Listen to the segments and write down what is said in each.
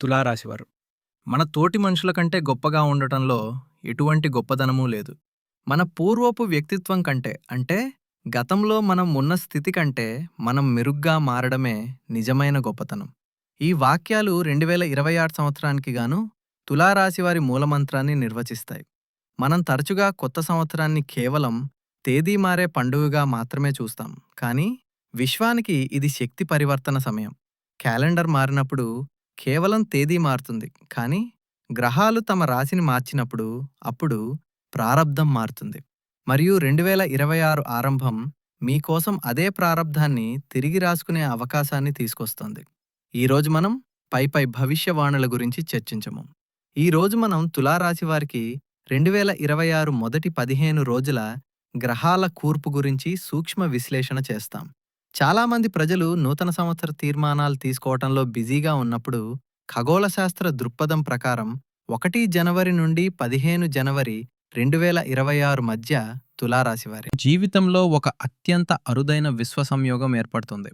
తులారాశివారు. మన తోటి మనుషుల కంటే గొప్పగా ఉండటంలో ఎటువంటి గొప్పదనమూ లేదు. మన పూర్వపు వ్యక్తిత్వం కంటే అంటే గతంలో మనం ఉన్న స్థితి కంటే మనం మెరుగ్గా మారడమే నిజమైన గొప్పతనం. ఈ వాక్యాలు రెండు వేల ఇరవై ఆరు సంవత్సరానికి గాను తులారాశి వారి మూలమంత్రాన్ని నిర్వచిస్తాయి. మనం తరచుగా కొత్త సంవత్సరాన్ని కేవలం తేదీ మారే పండుగగా మాత్రమే చూస్తాం. కానీ విశ్వానికి ఇది శక్తి పరివర్తన సమయం. క్యాలెండర్ మారినప్పుడు కేవలం తేదీ మారుతుంది. కానీ గ్రహాలు తమ రాశిని మార్చినప్పుడు అప్పుడు ప్రారబ్ధం మారుతుంది. మరియు రెండు వేల ఇరవై ఆరు ఆరంభం మీకోసం అదే ప్రారబ్ధాన్ని తిరిగి రాసుకునే అవకాశాన్ని తీసుకొస్తుంది. ఈరోజు మనం పై పై భవిష్యవాణుల గురించి చర్చించము. ఈరోజు మనం తులారాశి వారికి రెండు వేల ఇరవై ఆరు మొదటి పదిహేను రోజుల గ్రహాల కూర్పు గురించి సూక్ష్మ విశ్లేషణ చేస్తాం. చాలామంది ప్రజలు నూతన సంవత్సర తీర్మానాలు తీసుకోవటంలో బిజీగా ఉన్నప్పుడు ఖగోళ శాస్త్ర దృక్పథం ప్రకారం ఒకటి జనవరి నుండి పదిహేను జనవరి రెండు వేల ఇరవై ఆరు మధ్య తులారాశివారి జీవితంలో ఒక అత్యంత అరుదైన విశ్వ సంయోగం ఏర్పడుతుంది.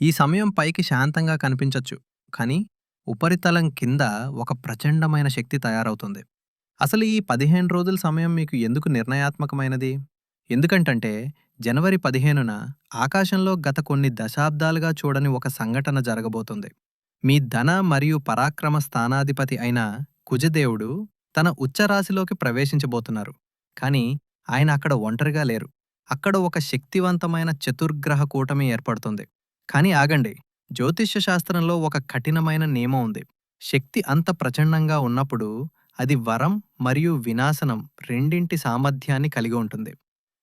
ఈ సమయం పైకి శాంతంగా కనిపించొచ్చు కానీ ఉపరితలం కింద ఒక ప్రచండమైన శక్తి తయారవుతుంది. అసలు ఈ పదిహేను రోజుల సమయం మీకు ఎందుకు నిర్ణయాత్మకమైనది? ఎందుకంటే జనవరి పదిహేనున ఆకాశంలో గత కొన్ని దశాబ్దాలుగా చూడని ఒక సంఘటన జరగబోతుంది. మీ ధన మరియు పరాక్రమ స్థానాధిపతి అయిన కుజదేవుడు తన ఉచ్చరాశిలోకి ప్రవేశించబోతున్నారు. కానీ ఆయన అక్కడ ఒంటరిగా లేరు. అక్కడ ఒక శక్తివంతమైన చతుర్గ్రహ కూటమి ఏర్పడుతుంది. కానీ ఆగండి జ్యోతిష్య శాస్త్రంలో ఒక కఠినమైన నియమం ఉంది. శక్తి అంత ప్రచండంగా ఉన్నప్పుడు అది వరం మరియు వినాశనం రెండింటి సామర్థ్యాన్ని కలిగి ఉంటుంది.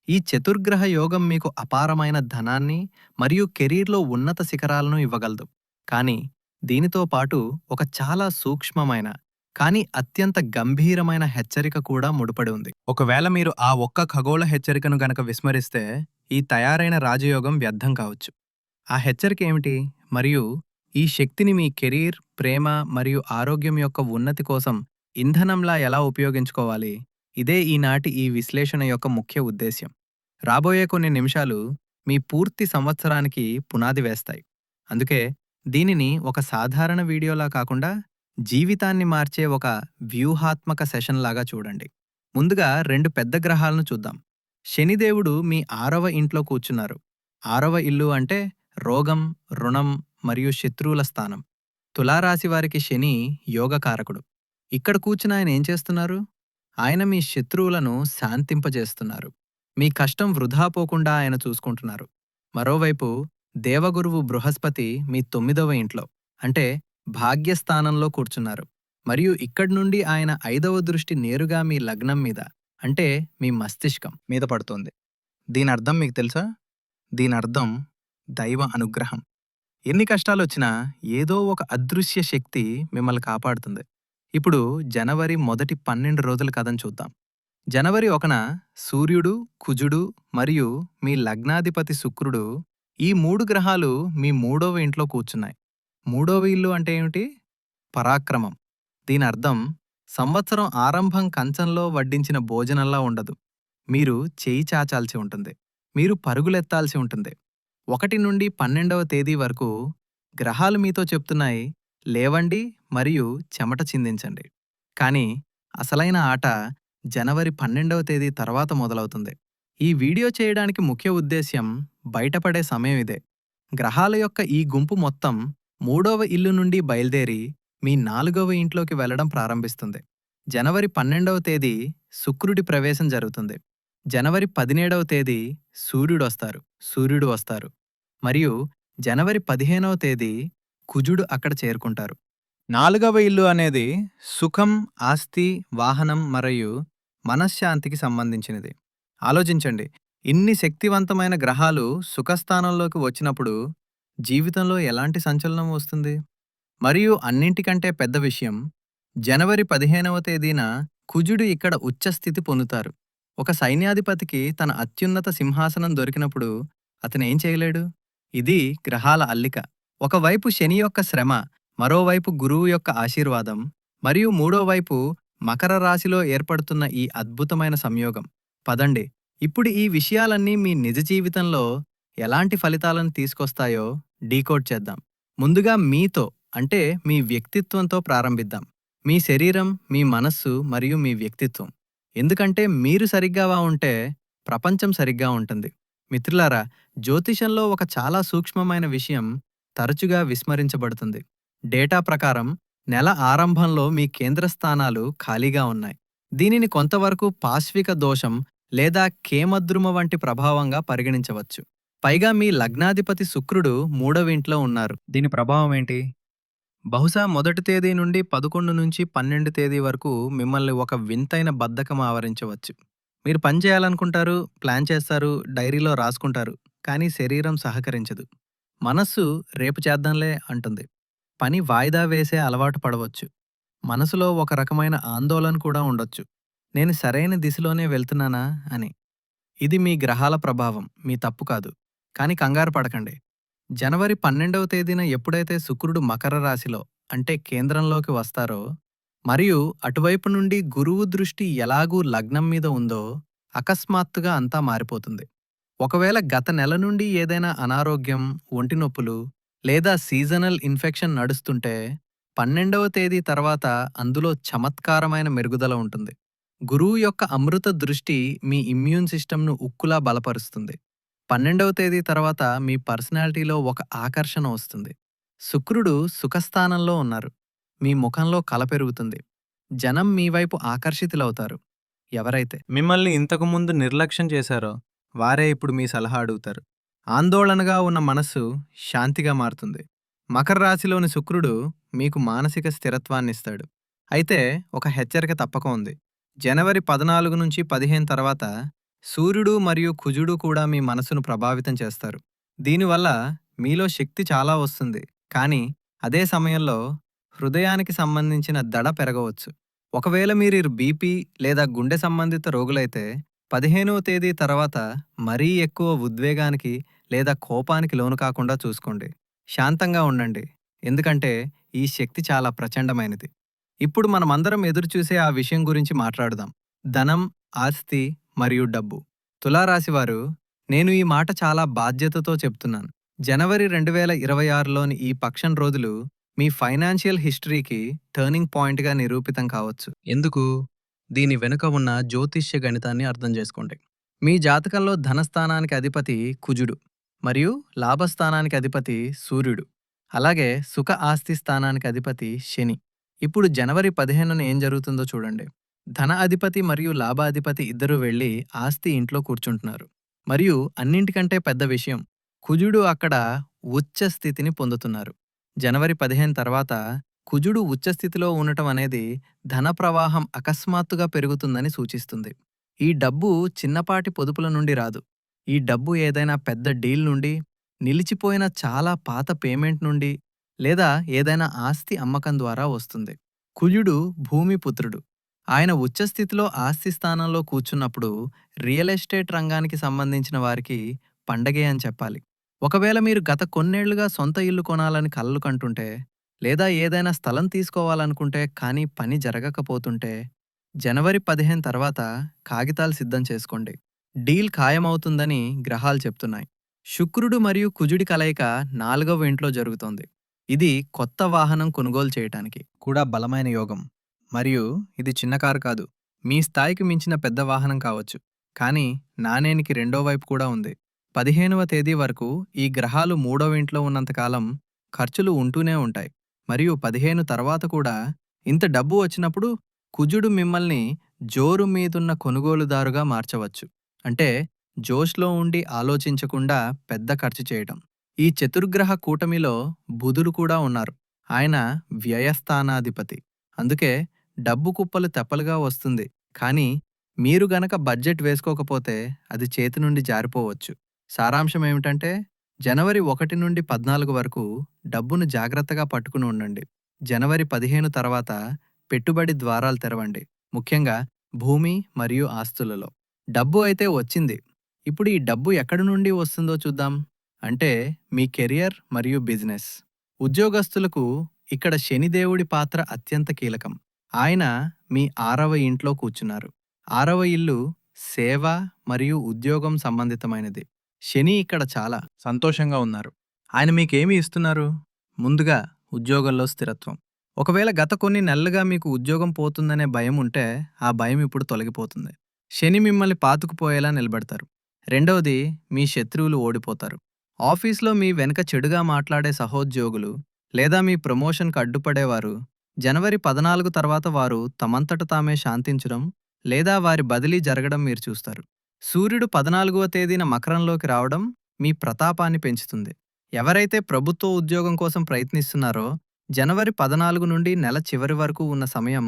ఈ చతుర్గ్రహ యోగం మీకు అపారమైన ధనాన్ని మరియు కెరీర్లో ఉన్నత శిఖరాలను ఇవ్వగలదు. కానీ దీనితో పాటు ఒక చాలా సూక్ష్మమైన కానీ అత్యంత గంభీరమైన హెచ్చరిక కూడా ముడిపడి ఉంది. ఒకవేళ మీరు ఆ ఒక్క ఖగోళ హెచ్చరికను గనక విస్మరిస్తే ఈ తయారైన రాజయోగం వ్యర్థం కావచ్చు. ఆ హెచ్చరిక ఏమిటి? మరియు ఈ శక్తిని మీ కెరీర్ ప్రేమ మరియు ఆరోగ్యం యొక్క ఉన్నతి కోసం ఇంధనంలా ఎలా ఉపయోగించుకోవాలి? ఇదే ఈనాటి ఈ విశ్లేషణ యొక్క ముఖ్య ఉద్దేశ్యం. రాబోయే కొన్ని నిమిషాలు మీ పూర్తి సంవత్సరానికి పునాది వేస్తాయి. అందుకే దీనిని ఒక సాధారణ వీడియోలా కాకుండా జీవితాన్ని మార్చే ఒక వ్యూహాత్మక సెషన్ లాగా చూడండి. ముందుగా రెండు పెద్ద గ్రహాలను చూద్దాం. శనిదేవుడు మీ ఆరవ ఇంట్లో కూర్చున్నారు. ఆరవ ఇల్లు అంటే రోగం రుణం మరియు శత్రువుల స్థానం. తులారాశి వారికి శని యోగకారకుడు. ఇక్కడ కూర్చుని ఆయన ఏం చేస్తున్నారు? ఆయన మీ శత్రువులను శాంతింపజేస్తున్నారు. మీ కష్టం వృధా పోకుండా ఆయన చూసుకుంటున్నారు. మరోవైపు దేవగురువు బృహస్పతి మీ తొమ్మిదవ ఇంట్లో అంటే భాగ్యస్థానంలో కూర్చున్నారు. మరియు ఇక్కడి నుండి ఆయన ఐదవ దృష్టి నేరుగా మీ లగ్నం మీద అంటే మీ మస్తిష్కం మీద పడుతోంది. దీని అర్థం మీకు తెలుసా? దీని అర్థం దైవ అనుగ్రహం. ఎన్ని కష్టాలు వచ్చినా ఏదో ఒక అదృశ్య శక్తి మిమ్మల్ని కాపాడుతుంది. ఇప్పుడు జనవరి మొదటి పన్నెండు రోజుల కథను చూద్దాం. జనవరి ఒకన సూర్యుడు కుజుడు మరియు మీ లగ్నాధిపతి శుక్రుడు ఈ మూడు గ్రహాలు మీ మూడవ ఇంట్లో కూర్చున్నాయి. మూడవ ఇల్లు అంటే ఏమిటి? పరాక్రమం. దీని అర్థం సంవత్సరం ఆరంభం కంచంలో వడ్డించిన భోజనంలా ఉండదు. మీరు చేయి చాచాల్సి ఉంటుంది. మీరు పరుగులెత్తాల్సి ఉంటుంది. ఒకటి నుండి పన్నెండవ తేదీ వరకు గ్రహాలు మీతో చెప్తున్నాయి లేవండి మరియు చెమట చిందించండి. కానీ అసలైన ఆట జనవరి పన్నెండవ తేదీ తర్వాత మొదలవుతుంది. ఈ వీడియో చేయడానికి ముఖ్య ఉద్దేశ్యం బయటపడే సమయం ఇదే. గ్రహాల యొక్క ఈ గుంపు మొత్తం మూడవ ఇల్లు నుండి బయలుదేరి మీ నాలుగవ ఇంట్లోకి వెళ్ళడం ప్రారంభిస్తుంది. జనవరి పన్నెండవ తేదీ శుక్రుడి ప్రవేశం జరుగుతుంది. జనవరి పదిహేడవ తేదీ సూర్యుడు వస్తారు. సూర్యుడు వస్తారు. మరియు జనవరి పదిహేనవ తేదీ కుజుడు అక్కడ చేరుకుంటారు. నాలుగవ ఇల్లు అనేది సుఖం ఆస్తి వాహనం మరియు మనశ్శాంతికి సంబంధించినది. ఆలోచించండి ఇన్ని శక్తివంతమైన గ్రహాలు సుఖస్థానంలోకి వచ్చినప్పుడు జీవితంలో ఎలాంటి సంచలనం వస్తుంది? మరియు అన్నింటికంటే పెద్ద విషయం జనవరి పదిహేనవ తేదీన కుజుడు ఇక్కడ ఉచ్చస్థితి పొందుతారు. ఒక సైన్యాధిపతికి తన అత్యున్నత సింహాసనం దొరికినప్పుడు అతనేం చేయలేడు? ఇది గ్రహాల అల్లిక. ఒకవైపు శని యొక్క శ్రమ మరోవైపు గురువు యొక్క ఆశీర్వాదం మరియు మూడోవైపు మకర రాశిలో ఏర్పడుతున్న ఈ అద్భుతమైన సంయోగం. పదండి. ఇప్పుడు ఈ విషయాలన్నీ మీ నిజ జీవితంలో ఎలాంటి ఫలితాలను తీసుకొస్తాయో డీకోడ్ చేద్దాం. ముందుగా మీతో అంటే మీ వ్యక్తిత్వంతో ప్రారంభిద్దాం. మీ శరీరం మీ మనస్సు మరియు మీ వ్యక్తిత్వం. ఎందుకంటే మీరు సరిగ్గా ఉంటే ప్రపంచం సరిగ్గా ఉంటుంది. మిత్రులారా జ్యోతిషంలో ఒక చాలా సూక్ష్మమైన విషయం తరచుగా విస్మరించబడుతుంది. డేటా ప్రకారం నెల ఆరంభంలో మీ కేంద్ర స్థానాలు ఖాళీగా ఉన్నాయి. దీనిని కొంతవరకు పాశ్విక దోషం లేదా కేమద్రుమ వంటి ప్రభావంగా పరిగణించవచ్చు. పైగా మీ లగ్నాధిపతి శుక్రుడు మూడవింట్లో ఉన్నారు. దీని ప్రభావం ఏంటి? బహుశా మొదటి తేదీ నుండి పదకొండు నుంచి పన్నెండు తేదీ వరకు మిమ్మల్ని ఒక వింతైన బద్ధకం ఆవరించవచ్చు. మీరు పని చేయాలనుకుంటారు ప్లాన్ చేస్తారు డైరీలో రాసుకుంటారు కానీ శరీరం సహకరించదు. మనస్సు రేపు చేద్దాంలే అంటుంది. పని వాయిదా వేసే అలవాటు పడవచ్చు. మనసులో ఒక రకమైన ఆందోళన కూడా ఉండొచ్చు. నేను సరైన దిశలోనే వెళ్తున్నానా అని. ఇది మీ గ్రహాల ప్రభావం మీ తప్పు కాదు. కాని కంగారు పడకండి. జనవరి పన్నెండవ తేదీన ఎప్పుడైతే శుక్రుడు మకర రాశిలో అంటే కేంద్రంలోకి వస్తారో మరియు అటువైపు నుండి గురువు దృష్టి ఎలాగూ లగ్నం మీద ఉందో అకస్మాత్తుగా అంతా మారిపోతుంది. ఒకవేళ గత నెల నుండి ఏదైనా అనారోగ్యం ఒంటి నొప్పులు లేదా సీజనల్ ఇన్ఫెక్షన్ నడుస్తుంటే పన్నెండవ తేదీ తర్వాత అందులో చమత్కారమైన మెరుగుదల ఉంటుంది. గురువు యొక్క అమృత దృష్టి మీ ఇమ్యూన్ సిస్టమ్ను ఉక్కులా బలపరుస్తుంది. పన్నెండవ తేదీ తర్వాత మీ పర్సనాలిటీలో ఒక ఆకర్షణ వస్తుంది. శుక్రుడు సుఖస్థానంలో ఉన్నారు. మీ ముఖంలో కల పెరుగుతుంది. జనం మీ వైపు ఆకర్షితులవుతారు. ఎవరైతే మిమ్మల్ని ఇంతకుముందు నిర్లక్ష్యం చేశారో వారే ఇప్పుడు మీ సలహా అడుగుతారు. ఆందోళనగా ఉన్న మనస్సు శాంతిగా మారుతుంది. మకర రాశిలోని శుక్రుడు మీకు మానసిక స్థిరత్వాన్నిస్తాడు. అయితే ఒక హెచ్చరిక తప్పక ఉంది. జనవరి పద్నాలుగు నుంచి పదిహేను తర్వాత సూర్యుడు మరియు కుజుడు కూడా మీ మనసును ప్రభావితం చేస్తారు. దీనివల్ల మీలో శక్తి చాలా వస్తుంది. కానీ అదే సమయంలో హృదయానికి సంబంధించిన దడ పెరగవచ్చు. ఒకవేళ మీరు బీపీ లేదా గుండె సంబంధిత రోగులైతే పదిహేనవ తేదీ తర్వాత మరీ ఎక్కువ ఉద్వేగానికి లేదా కోపానికి లోను కాకుండా చూసుకోండి. శాంతంగా ఉండండి. ఎందుకంటే ఈ శక్తి చాలా ప్రచండమైనది. ఇప్పుడు మనమందరం ఎదురుచూసే ఆ విషయం గురించి మాట్లాడుదాం. ధనం ఆస్తి మరియు డబ్బు. తులారాశివారు నేను ఈ మాట చాలా బాధ్యతతో చెప్తున్నాను. జనవరి రెండు వేల ఇరవై ఆరులోని ఈ పక్షం రోజులు మీ ఫైనాన్షియల్ హిస్టరీకి టర్నింగ్ పాయింట్గా నిరూపితం కావచ్చు. ఎందుకు? దీని వెనుక ఉన్న జ్యోతిష్య గణితాన్ని అర్థం చేసుకోండి మీ జాతకంలో ధనస్థానానికి అధిపతి కుజుడు మరియు లాభస్థానానికి అధిపతి సూర్యుడు. అలాగే సుఖ ఆస్తి స్థానానికి అధిపతి శని. ఇప్పుడు జనవరి పదిహేనున ఏం జరుగుతుందో చూడండి. ధన అధిపతి మరియు లాభాధిపతి ఇద్దరూ వెళ్ళి ఆస్తి ఇంట్లో కూర్చుంటున్నారు. మరియు అన్నింటికంటే పెద్ద విషయం కుజుడు అక్కడ ఉచ్చ స్థితిని పొందుతున్నారు. జనవరి పదిహేను తర్వాత కుజుడు ఉచ్చస్థితిలో ఉండటం అనేది ధన ప్రవాహం అకస్మాత్తుగా పెరుగుతుందని సూచిస్తుంది. ఈ డబ్బు చిన్నపాటి పొదుపుల నుండి రాదు. ఈ డబ్బు ఏదైనా పెద్ద డీల్ నుండి నిలిచిపోయిన చాలా పాత పేమెంట్ నుండి లేదా ఏదైనా ఆస్తి అమ్మకం ద్వారా వస్తుంది. కుజుడు భూమి పుత్రుడు. ఆయన ఉచ్చస్థితిలో ఆస్తి స్థానంలో కూర్చున్నప్పుడు రియల్ ఎస్టేట్ రంగానికి సంబంధించిన వారికి పండగే అని చెప్పాలి. ఒకవేళ మీరు గత కొన్నేళ్ళుగా సొంత ఇల్లు కొనాలని కలలు కంటుంటే లేదా ఏదైనా స్థలం తీసుకోవాలనుకుంటే కానీ పని జరగకపోతుంటే జనవరి పదిహేను తర్వాత కాగితాలు సిద్ధం చేసుకోండి. డీల్ ఖాయమవుతుందని గ్రహాలు చెప్తున్నాయి. శుక్రుడు మరియు కుజుడి కలయిక నాలుగవ ఇంట్లో జరుగుతోంది. ఇది కొత్త వాహనం కొనుగోలు చేయటానికి కూడా బలమైన యోగం. మరియు ఇది చిన్న కారు కాదు. మీ స్థాయికి మించిన పెద్ద వాహనం కావచ్చు. కానీ నాణేనికి రెండో వైపు కూడా ఉంది. పదిహేనవ తేదీ వరకు ఈ గ్రహాలు మూడవ ఇంట్లో ఉన్నంతకాలం ఖర్చులు ఉంటూనే ఉంటాయి. మరియు పదిహేను తర్వాత కూడా ఇంత డబ్బు వచ్చినప్పుడు కుజుడు మిమ్మల్ని జోరు మీదున్న కొనుగోలుదారుగా మార్చవచ్చు. అంటే జోష్లో ఉండి ఆలోచించకుండా పెద్ద ఖర్చు చేయటం. ఈ చతుర్గ్రహ కూటమిలో బుధుడు కూడా ఉన్నారు. ఆయన వ్యయస్థానాధిపతి. అందుకే డబ్బు కుప్పలు తెప్పలుగా వస్తుంది. కానీ మీరు గనక బడ్జెట్ వేసుకోకపోతే అది చేతి నుండి జారిపోవచ్చు. సారాంశం ఏమిటంటే జనవరి ఒకటి నుండి పద్నాలుగు వరకు డబ్బును జాగ్రత్తగా పట్టుకుని ఉండండి. జనవరి పదిహేను తర్వాత పెట్టుబడి ద్వారాలు తెరవండి. ముఖ్యంగా భూమి మరియు ఆస్తులలో. డబ్బు అయితే వచ్చింది. ఇప్పుడు ఈ డబ్బు ఎక్కడి నుండి వస్తుందో చూద్దాం. అంటే మీ కెరియర్ మరియు బిజినెస్. ఉద్యోగస్తులకు ఇక్కడ శనిదేవుడి పాత్ర అత్యంత కీలకం. ఆయన మీ ఆరవ ఇంట్లో కూర్చున్నారు. ఆరవ ఇల్లు సేవ మరియు ఉద్యోగం సంబంధితమైనది. శని ఇక్కడ చాలా సంతోషంగా ఉన్నారు. ఆయన మీకేమి ఇస్తున్నారు? ముందుగా ఉద్యోగంలో స్థిరత్వం. ఒకవేళ గత కొన్ని నెలలుగా మీకు ఉద్యోగం పోతుందనే భయం ఉంటే ఆ భయం ఇప్పుడు తొలగిపోతుంది. శని మిమ్మల్ని పాతుకుపోయేలా నిలబెడతారు. రెండవది మీ శత్రువులు ఓడిపోతారు. ఆఫీస్లో మీ వెనక చెడుగా మాట్లాడే సహోద్యోగులు లేదా మీ ప్రమోషన్కు అడ్డుపడేవారు జనవరి పద్నాలుగు తర్వాత వారు తమంతట తామే శాంతించడం లేదా వారి బదిలీ జరగడం మీరు చూస్తారు. సూర్యుడు పద్నాలుగవ తేదీన మకరంలోకి రావడం మీ ప్రతాపాన్ని పెంచుతుంది. ఎవరైతే ప్రభుత్వ ఉద్యోగం కోసం ప్రయత్నిస్తున్నారో జనవరి పద్నాలుగు నుండి నెల చివరి వరకు ఉన్న సమయం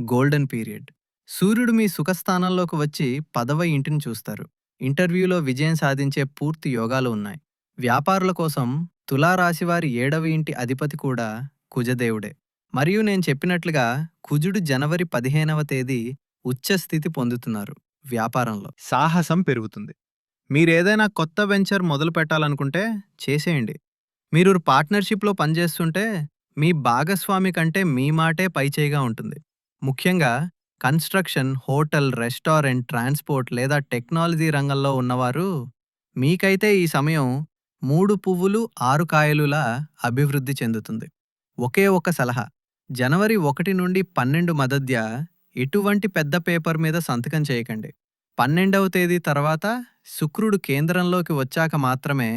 గోల్డెన్ పీరియడ్. సూర్యుడు మీ సుఖస్థానంలోకి వచ్చి పదవ ఇంటిని చూస్తారు. ఇంటర్వ్యూలో విజయం సాధించే పూర్తి యోగాలు ఉన్నాయి. వ్యాపారుల కోసం తులారాశివారి ఏడవ ఇంటి అధిపతి కూడా కుజదేవుడే. మరియు నేను చెప్పినట్లుగా కుజుడు జనవరి పదిహేనవ తేదీ ఉచ్చస్థితి పొందుతున్నారు. వ్యాపారంలో. సాహసం పెరుగుతుంది. మీరేదైనా కొత్త వెంచర్ మొదలు పెట్టాలనుకుంటే చేసేయండి. మీరు పార్ట్నర్షిప్లో పనిచేస్తుంటే మీ భాగస్వామి కంటే మీ మాటే పైచేయిగా ఉంటుంది. ముఖ్యంగా కన్స్ట్రక్షన్ హోటల్ రెస్టారెంట్ ట్రాన్స్పోర్ట్ లేదా టెక్నాలజీ రంగంలో ఉన్నవారు మీకైతే ఈ సమయం మూడు పువ్వులు ఆరు కాయలులా అభివృద్ధి చెందుతుంది. ఒకే ఒక సలహా. జనవరి ఒకటి నుండి పన్నెండు మధ్య ఎటువంటి పెద్ద పేపర్ మీద సంతకం చేయకండి. పన్నెండవ తేదీ తర్వాత శుక్రుడు కేంద్రంలోకి వచ్చాక మాత్రమే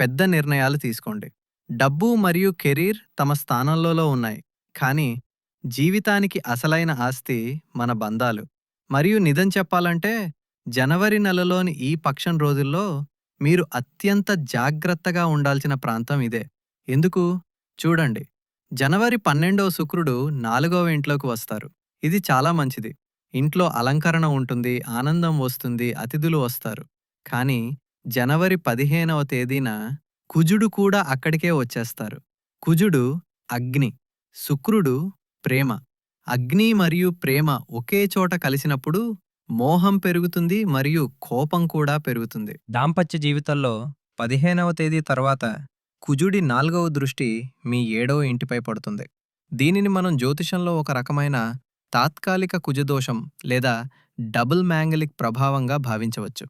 పెద్ద నిర్ణయాలు తీసుకోండి. డబ్బు మరియు కెరీర్ తమ స్థానంలో ఉన్నాయి. కానీ జీవితానికి అసలైన ఆస్తి మన బంధాలు. మరియు నిజం చెప్పాలంటే జనవరి నెలలోని ఈ పక్షం రోజుల్లో మీరు అత్యంత జాగ్రత్తగా ఉండాల్సిన ప్రాంతం ఇదే. ఎందుకు? చూడండి. జనవరి పన్నెండవ శుక్రుడు నాలుగవ ఇంట్లోకి వస్తారు. ఇది చాలా మంచిది. ఇంట్లో అలంకరణ ఉంటుంది ఆనందం వస్తుంది అతిథులు వస్తారు. కానీ జనవరి పదిహేనవ తేదీన కుజుడు కూడా అక్కడికే వచ్చేస్తారు. కుజుడు అగ్ని శుక్రుడు ప్రేమ. అగ్ని మరియు ప్రేమ ఒకే చోట కలిసినప్పుడు మోహం పెరుగుతుంది మరియు కోపం కూడా పెరుగుతుంది. దాంపత్య జీవితంలో పదిహేనవ తేదీ తర్వాత కుజుడి నాలుగవ దృష్టి మీ ఏడవ ఇంటిపై పడుతుంది. దీనిని మనం జ్యోతిషంలో ఒక రకమైన తాత్కాలిక కుజదోషం లేదా డబుల్ మ్యాంగలిక్ ప్రభావంగా భావించవచ్చు.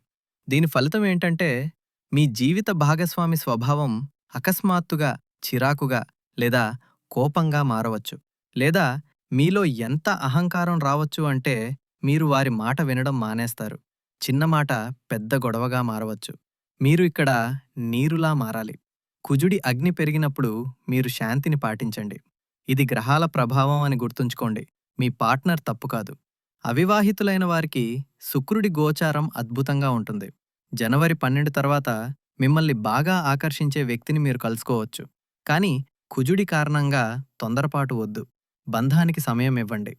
దీని ఫలితం ఏంటంటే మీ జీవిత భాగస్వామి స్వభావం అకస్మాత్తుగా చిరాకుగా లేదా కోపంగా మారవచ్చు. లేదా మీలో ఎంత అహంకారం రావచ్చు అంటే మీరు వారి మాట వినడం మానేస్తారు. చిన్న మాట పెద్ద గొడవగా మారవచ్చు. మీరు ఇక్కడ నీరులా మారాలి. కుజుడి అగ్ని పెరిగినప్పుడు మీరు శాంతిని పాటించండి. ఇది గ్రహాల ప్రభావం అని గుర్తుంచుకోండి. మీ పార్ట్నర్ తప్పు కాదు. అవివాహితులైన వారికి శుక్రుడి గోచారం అద్భుతంగా ఉంటుంది. జనవరి పన్నెండు తర్వాత మిమ్మల్ని బాగా ఆకర్షించే వ్యక్తిని మీరు కలుసుకోవచ్చు. కానీ కుజుడి కారణంగా తొందరపాటు వద్దు. బంధానికి సమయం ఇవ్వండి.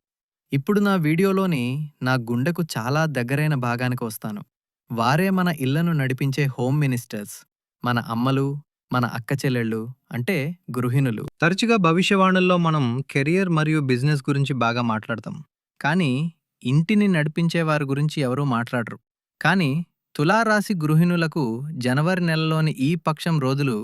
ఇప్పుడు నా వీడియోలోని నా గుండెకు చాలా దగ్గరైన భాగానికి వస్తాను. వారే మన ఇళ్ళను నడిపించే హోమ్ మినిస్టర్స్ మన అమ్మలు మన అక్క చెల్లెళ్ళు అంటే గృహిణులు. తరచుగా భవిష్యవాణుల్లో మనం కెరియర్ మరియు బిజినెస్ గురించి బాగా మాట్లాడతాం. కానీ ఇంటిని నడిపించే వారి గురించి ఎవరూ మాట్లాడరు. కానీ తులారాశి గృహిణులకు జనవరి నెలలోని ఈ పక్షం రోజులు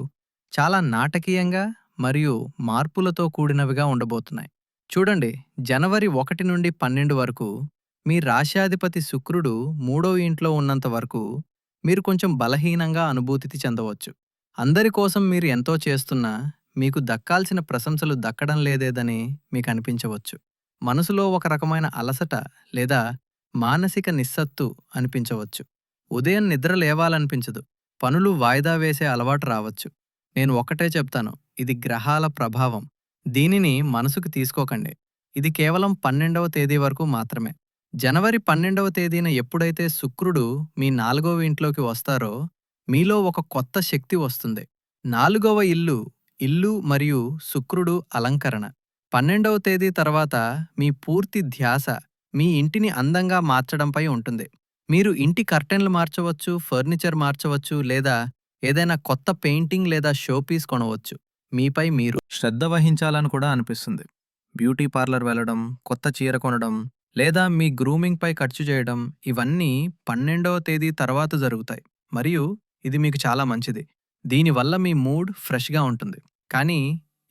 చాలా నాటకీయంగా మరియు మార్పులతో కూడినవిగా ఉండబోతున్నాయి. చూడండి జనవరి ఒకటి నుండి పన్నెండు వరకు మీ రాశ్యాధిపతి శుక్రుడు మూడో ఇంట్లో ఉన్నంత వరకు మీరు కొంచెం బలహీనంగా అనుభూతి చెందవచ్చు. అందరి కోసం మీరు ఎంతో చేస్తున్నా మీకు దక్కాల్సిన ప్రశంసలు దక్కడం లేదేదని మీకు అనిపించవచ్చు మనసులో ఒక రకమైన అలసట లేదా మానసిక నిస్సత్తు అనిపించవచ్చు. ఉదయం నిద్ర లేవాలనిపించదు. పనులు వాయిదా వేసే అలవాటు రావచ్చు. నేను ఒకటే చెప్తాను ఇది గ్రహాల ప్రభావం. దీనిని మనసుకు తీసుకోకండి. ఇది కేవలం పన్నెండవ తేదీ వరకు మాత్రమే. జనవరి పన్నెండవ తేదీన ఎప్పుడైతే శుక్రుడు మీ నాలుగవ ఇంట్లోకి వస్తారో మీలో ఒక కొత్త శక్తి వస్తుంది. నాలుగవ ఇల్లు ఇల్లు మరియు శుక్రుడు అలంకరణ. పన్నెండవ తేదీ తర్వాత మీ పూర్తి ధ్యాస మీ ఇంటిని అందంగా మార్చడంపై ఉంటుంది. మీరు ఇంటి కర్టెన్లు మార్చవచ్చు ఫర్నిచర్ మార్చవచ్చు లేదా ఏదైనా కొత్త పెయింటింగ్ లేదా షోపీస్ కొనవచ్చు. మీపై మీరు శ్రద్ధ వహించాలని కూడా అనిపిస్తుంది. బ్యూటీ పార్లర్ వెళ్ళడం కొత్త చీర కొనడం లేదా మీ గ్రూమింగ్పై ఖర్చు చేయడం ఇవన్నీ పన్నెండవ తేదీ తర్వాత జరుగుతాయి. మరియు ఇది మీకు చాలా మంచిది. దీనివల్ల మీ మూడ్ ఫ్రెష్గా ఉంటుంది. కానీ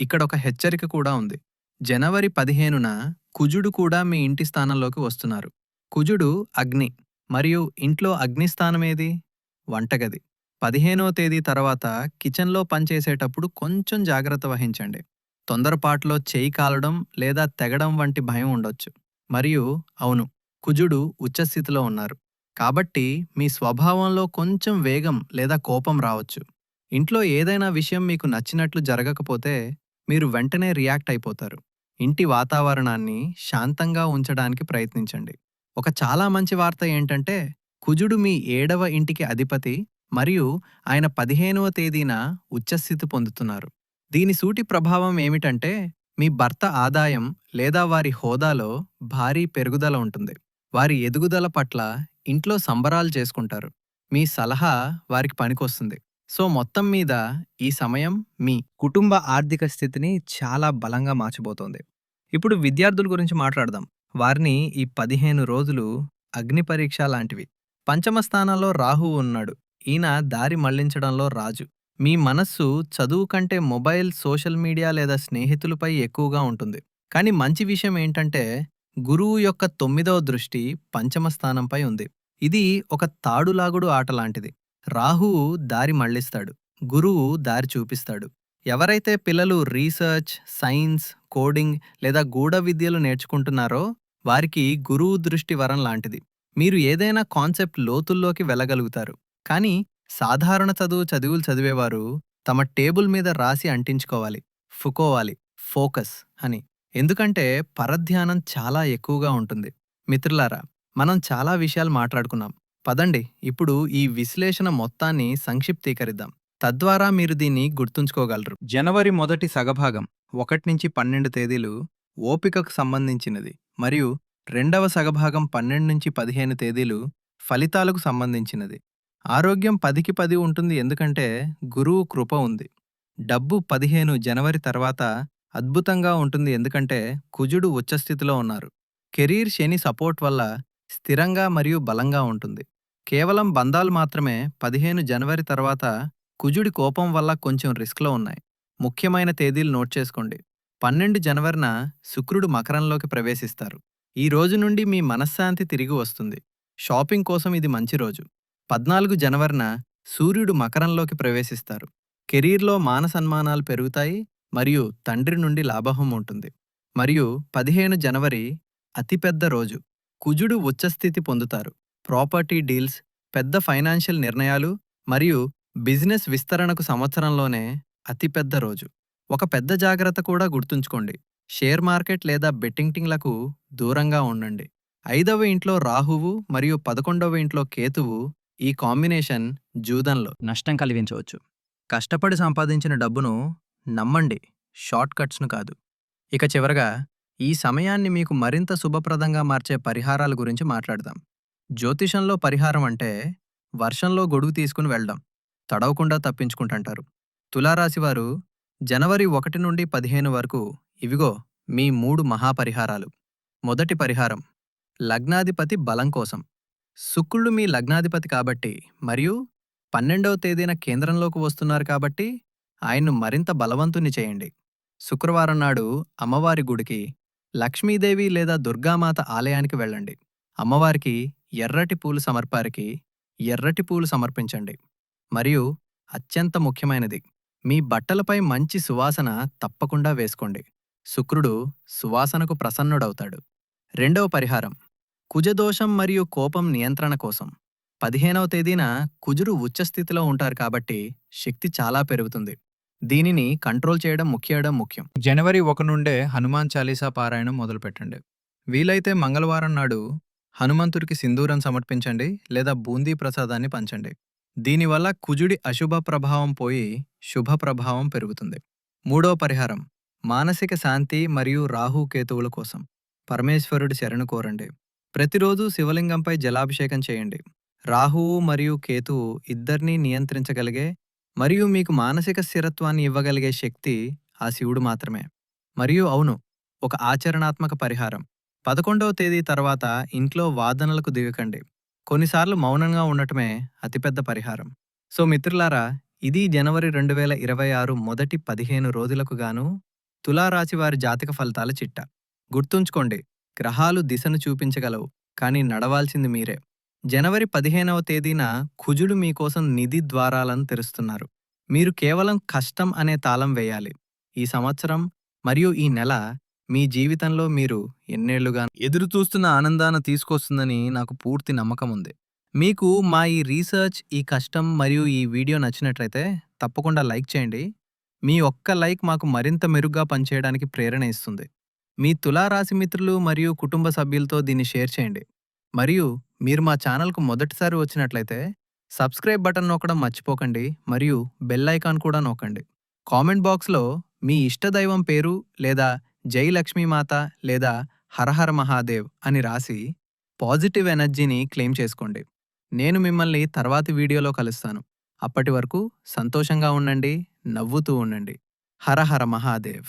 ఇక్కడ ఒక హెచ్చరిక కూడా ఉంది. జనవరి పదిహేనున కుజుడు కూడా మీ ఇంటి స్థానంలోకి వస్తున్నారు. కుజుడు అగ్ని మరియు ఇంట్లో అగ్నిస్థానమేది వంటగది. పదిహేనో తేదీ తర్వాత కిచెన్లో పనిచేసేటప్పుడు కొంచెం జాగ్రత్త వహించండి. తొందరపాటులో చేయి కాలడం లేదా తెగడం వంటి భయం ఉండొచ్చు. మరియు అవును కుజుడు ఉచ్చస్థితిలో ఉన్నారు. కాబట్టి మీ స్వభావంలో కొంచెం వేగం లేదా కోపం రావచ్చు. ఇంట్లో ఏదైనా విషయం మీకు నచ్చినట్లు జరగకపోతే మీరు వెంటనే రియాక్ట్ అయిపోతారు. ఇంటి వాతావరణాన్ని శాంతంగా ఉంచడానికి ప్రయత్నించండి. ఒక చాలా మంచి వార్త ఏంటంటే కుజుడు మీ ఏడవ ఇంటికి అధిపతి మరియు ఆయన పదిహేనవ తేదీన ఉచ్చస్థితి పొందుతున్నారు. దీని సూటి ప్రభావం ఏమిటంటే మీ భర్త ఆదాయం లేదా వారి హోదాలో భారీ పెరుగుదల ఉంటుంది. వారి ఎదుగుదల పట్ల ఇంట్లో సంబరాలు చేసుకుంటారు. మీ సలహా వారికి పనికొస్తుంది. సో మొత్తం మీద ఈ సమయం మీ కుటుంబ ఆర్థిక స్థితిని చాలా బలంగా మార్చబోతోంది. ఇప్పుడు విద్యార్థుల గురించి మాట్లాడదాం. వారిని ఈ పదిహేను రోజులు అగ్ని పరీక్ష లాంటివి. పంచమ స్థానంలో రాహు ఉన్నాడు. ఈయన దారి మళ్ళించడంలో రాజు. మీ మనస్సు చదువు కంటే మొబైల్ సోషల్ మీడియా లేదా స్నేహితులపై ఎక్కువగా ఉంటుంది. కానీ మంచి విషయం ఏంటంటే గురువు యొక్క తొమ్మిదవ దృష్టి పంచమ స్థానంపై ఉంది. ఇది ఒక తాడులాగుడు ఆట లాంటిది రాహువు దారి మళ్ళిస్తాడు గురువు దారి చూపిస్తాడు. ఎవరైతే పిల్లలు రీసెర్చ్ సైన్స్ కోడింగ్ లేదా గూఢ విద్యలు నేర్చుకుంటున్నారో వారికి గురువు దృష్టి వరం లాంటిది. మీరు ఏదైనా కాన్సెప్ట్ లోతుల్లోకి వెళ్ళగలుగుతారు. కానీ సాధారణ చదువు చదువులు చదివేవారు తమ టేబుల్ మీద రాసి అంటించుకోవాలి. ఫుకోవాలి. ఫోకస్ అని. ఎందుకంటే పరధ్యానం చాలా ఎక్కువగా ఉంటుంది. మిత్రులారా మనం చాలా విషయాలు మాట్లాడుకున్నాం. పదండి ఇప్పుడు ఈ విశ్లేషణ మొత్తాన్ని సంక్షిప్తీకరిద్దాం. తద్వారా మీరు దీన్ని గుర్తుంచుకోగలరు. జనవరి మొదటి సగభాగం ఒకటి నుంచి పన్నెండు తేదీలు ఓపికకు సంబంధించినది. మరియు రెండవ సగభాగం పన్నెండు నుంచి పదిహేను తేదీలు ఫలితాలకు సంబంధించినది. ఆరోగ్యం పదికి పది ఉంటుంది ఎందుకంటే గురువు కృప ఉంది. డబ్బు పదిహేను జనవరి తర్వాత అద్భుతంగా ఉంటుంది. ఎందుకంటే కుజుడు ఉచ్చస్థితిలో ఉన్నారు. కెరీర్ శని సపోర్ట్ వల్ల స్థిరంగా మరియు బలంగా ఉంటుంది. కేవలం బంధాలు మాత్రమే పదిహేను జనవరి తర్వాత కుజుడి కోపం వల్ల కొంచెం రిస్క్లో ఉన్నాయి. ముఖ్యమైన తేదీలు నోట్ చేసుకోండి. పన్నెండు జనవరిన శుక్రుడు మకరంలోకి ప్రవేశిస్తారు. ఈ రోజు నుండి మీ మనశ్శాంతి తిరిగి వస్తుంది. షాపింగ్ కోసం ఇది మంచి రోజు. పద్నాలుగు జనవరిన సూర్యుడు మకరంలోకి ప్రవేశిస్తారు. కెరీర్లో మానసన్మానాలు పెరుగుతాయి. మరియు తండ్రి నుండి లాభహం ఉంటుంది. మరియు పదిహేను జనవరి అతిపెద్ద రోజు. కుజుడు ఉచ్చస్థితి పొందుతారు. ప్రాపర్టీ డీల్స్ పెద్ద ఫైనాన్షియల్ నిర్ణయాలు మరియు బిజినెస్ విస్తరణకు సంవత్సరంలోనే అతిపెద్ద రోజు. ఒక పెద్ద జాగ్రత్త కూడా గుర్తుంచుకోండి. షేర్ మార్కెట్ లేదా బెట్టింగ్టింగ్లకు దూరంగా ఉండండి. ఐదవ ఇంట్లో రాహువు మరియు పదకొండవ ఇంట్లో కేతువు ఈ కాంబినేషన్ జూదంలో. నష్టం కలిగించవచ్చు. కష్టపడి సంపాదించిన డబ్బును నమ్మండి షార్ట్ కట్స్ను కాదు. ఇక చివరగా ఈ సమయాన్ని మీకు మరింత శుభప్రదంగా మార్చే పరిహారాల గురించి మాట్లాడదాం. జ్యోతిషంలో పరిహారం అంటే వర్షంలో గొడుగు తీసుకుని వెళ్దాం తడవకుండా తప్పించుకుంటుంటారు. తులారాశివారు జనవరి ఒకటి నుండి పదిహేను వరకు ఇవిగో మీ మూడు మహాపరిహారాలు. మొదటి పరిహారం లగ్నాధిపతి బలం కోసం. శుక్రుడు మీ లగ్నాధిపతి కాబట్టి మరియు పన్నెండవ తేదీన కేంద్రంలోకి వస్తున్నారు కాబట్టి ఆయన్ను మరింత బలవంతుని చేయండి. శుక్రవారం నాడు అమ్మవారి గుడికి లక్ష్మీదేవి లేదా దుర్గామాత ఆలయానికి వెళ్ళండి. అమ్మవారికి ఎర్రటి పూలు సమర్పారికి ఎర్రటి పూలు సమర్పించండి. మరియు అత్యంత ముఖ్యమైనది మీ బట్టలపై మంచి సువాసన తప్పకుండా వేసుకోండి. శుక్రుడు సువాసనకు ప్రసన్నుడవుతాడు. రెండవ పరిహారం కుజదోషం మరియు కోపం నియంత్రణ కోసం. పదిహేనవ తేదీన కుజుడు ఉచ్చస్థితిలో ఉంటారు కాబట్టి శక్తి చాలా పెరుగుతుంది. దీనిని కంట్రోల్ చేయడం ముఖ్యడం ముఖ్యం. జనవరి ఒక నుండే హనుమాన్ చాలీసా పారాయణం మొదలుపెట్టండి. వీలైతే మంగళవారం నాడు హనుమంతుడికి సింధూరం సమర్పించండి లేదా బూందీ ప్రసాదాన్ని పంచండి. దీనివల్ల కుజుడి అశుభ ప్రభావం పోయి శుభ ప్రభావం పెరుగుతుంది. మూడో పరిహారం మానసిక శాంతి మరియు రాహుకేతువుల కోసం. పరమేశ్వరుడి శరణు కోరండి. ప్రతిరోజు శివలింగంపై జలాభిషేకం చేయండి. రాహువు మరియు కేతువు ఇద్దరినీ నియంత్రించగలిగే మరియు మీకు మానసిక స్థిరత్వాన్ని ఇవ్వగలిగే శక్తి ఆ శివుడు మాత్రమే. మరియు అవును ఒక ఆచరణాత్మక పరిహారం. పదకొండవ తేదీ తర్వాత ఇంట్లో వాదనలకు దిగకండి. కొన్నిసార్లు మౌనంగా ఉండటమే అతిపెద్ద పరిహారం. సో మిత్రులారా ఇది జనవరి రెండు వేల ఇరవై ఆరు మొదటి పదిహేను రోజులకు గాను తులారాశి వారి జాతక ఫలితాల చిట్ట. గుర్తుంచుకోండి గ్రహాలు దిశను చూపించగలవు కానీ నడవాల్సింది మీరే. జనవరి పదిహేనవ తేదీన కుజుడు మీకోసం నిధి ద్వారాలను తెరుస్తున్నారు. మీరు కేవలం కష్టం అనే తాళం వేయాలి. ఈ సంవత్సరం మరియు ఈ నెల మీ జీవితంలో మీరు ఎన్నేళ్ళుగా ఎదురు చూస్తున్న ఆనందాన్ని తీసుకొస్తుందని నాకు పూర్తి నమ్మకం ఉంది. మీకు మా ఈ రీసెర్చ్ ఈ కష్టం మరియు ఈ వీడియో నచ్చినట్లయితే తప్పకుండా లైక్ చేయండి. మీ ఒక్క లైక్ మాకు మరింత మెరుగ్గా పనిచేయడానికి ప్రేరణ ఇస్తుంది. మీ తులారాశి మిత్రులు మరియు కుటుంబ సభ్యులతో దీన్ని షేర్ చేయండి. మరియు మీరు మా ఛానల్కు మొదటిసారి వచ్చినట్లయితే సబ్స్క్రైబ్ బటన్ నొక్కడం మర్చిపోకండి మరియు బెల్ ఐకాన్ కూడా నొక్కండి. కామెంట్ బాక్స్లో మీ ఇష్టదైవం పేరు లేదా జై లక్ష్మీమాత లేదా హరహర మహాదేవ్ అని రాసి పాజిటివ్ ఎనర్జీని క్లెయిమ్ చేసుకోండి. నేను మిమ్మల్ని తర్వాతి వీడియోలో కలుస్తాను. అప్పటి వరకు సంతోషంగా ఉండండి నవ్వుతూ ఉండండి. హరహర మహాదేవ్.